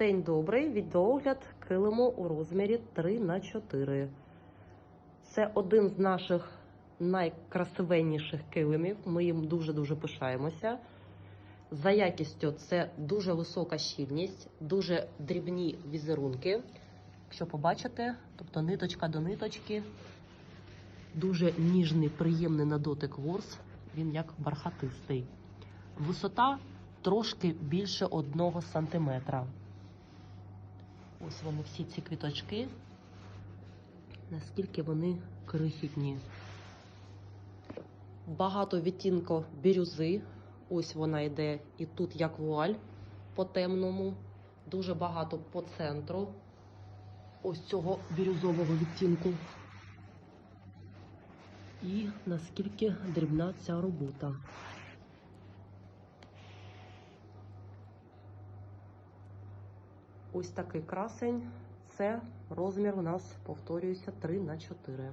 День добрий, відеогляд килиму у розмірі 3 на 4 Це один з наших найкрасивенніших килимів. Ми їм дуже-дуже пишаємося. За якістю це дуже висока щільність, дуже дрібні візерунки. Якщо побачите, тобто ниточка до ниточки, дуже ніжний, приємний на дотик ворс, він як бархатистий. Висота трошки більше одного сантиметра. Ось вони всі ці квіточки, наскільки вони крихітні. Багато відтінку бірюзи. Ось вона йде і тут як вуаль по темному, дуже багато по центру. Ось цього бірюзового відтінку. І наскільки дрібна ця робота. Ось такий красень. Це розмір у нас, повторюється, 3 на 4.